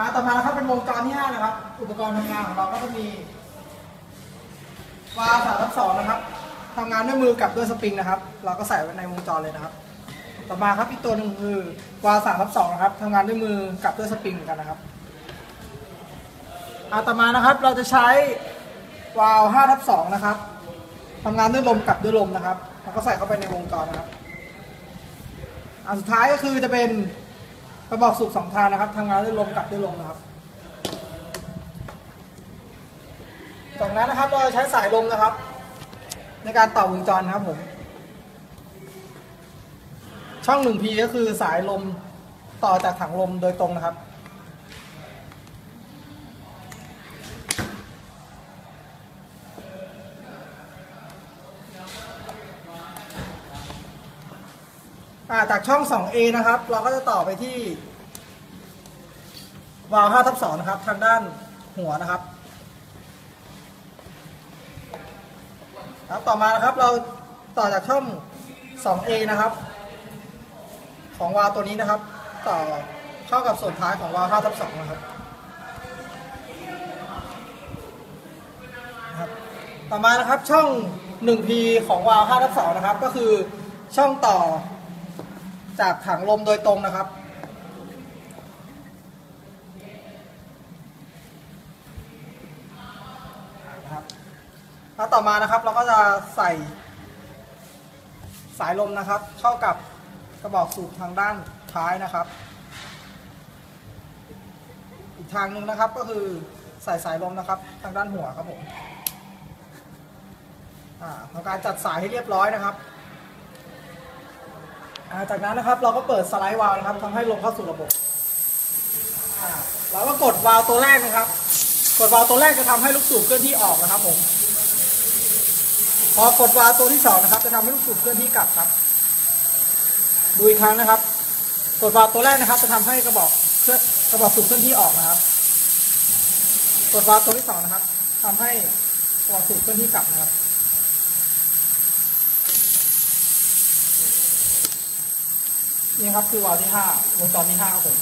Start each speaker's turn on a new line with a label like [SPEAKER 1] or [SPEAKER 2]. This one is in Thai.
[SPEAKER 1] อ่าต่อมานะครับเป็นวงจรที่ห้านะครับ อุปกรณ์ทำงานของเราก็จะมีวาล์วสามทับสองนะครับทำงานด้วยมือกับด้วยสปริงนะครับ เราก็ใส่ไว้ในวงจรเลยนะครับ ต่อมาครับอีกตัวหนึ่งคือวาล์วสามทับสองนะครับทำงานด้วยมือกับด้วยสปริงเหมือนกันนะครับอ่าต่อมานะครับเราจะใช้วาล์วห้าทับสองนะครับทำงานด้วยลมกับด้วยลมนะครับเราก็ใส่เข้าไปในวงจรนะครับอันสุดท้ายก็คือจะเป็น กระบอกสูบสองทางนะครับทำงานด้วยลมกับด้วยลมนะครับ จากนั้นนะครับเราจะใช้สายลมนะครับ ในการต่อวงจรนะครับผม ช่อง 1P ก็คือสายลมต่อจากถังลมโดยตรงนะครับ อ่าจากช่อง 2A นะครับ เราก็จะต่อไปที่วาล์ว5ทับ2นะครับ ทางด้านหัวนะครับ ครับต่อมานะครับเราต่อจากช่อง 2A นะครับ ของวาล์วตัวนี้นะครับ ต่อเข้ากับส่วนท้ายของวาล์ว5ทับ2นะครับนะครับต่อมานะครับช่อง 1P ของวาล์ว5ทับ2นะครับ ก็คือช่องต่อ จากถังลมโดยตรงนะครับนะครับ แล้วต่อมานะครับเราก็จะใส่ สายลมนะครับ เข้ากับกระบอกสูบทางด้านท้ายนะครับ อีกทางหนึ่งนะครับก็คือใส่สายลมนะครับ ทางด้านหัวครับผมทำการจัดสายให้เรียบร้อยนะครับ จากนั้นนะครับเราก็เปิดสไลด์วาล์วนะครับทำให้ลมเข้าสู่ระบบอ่าเราก็กดวาล์วตัวแรกนะครับ กดวาล์วตัวแรกจะทำให้ลูกสูบเคลื่อนที่ออกนะครับผมพอกดวาล์วตัวที่สองนะครับ จะทำให้ลูกสูบเคลื่อนที่กลับครับ ดูอีกครั้งนะครับ กดวาล์วตัวแรกนะครับ จะทำให้กระบอกเคลื่อนกระบอกสูบเคลื่อนที่ออกนะครับ กดวาล์วตัวที่สองนะครับทำให้กระบอกสูบเคลื่อนที่กลับนะครับ นี่ครับคือวาล์วที่ห้าวงจรที่ห้าครับผม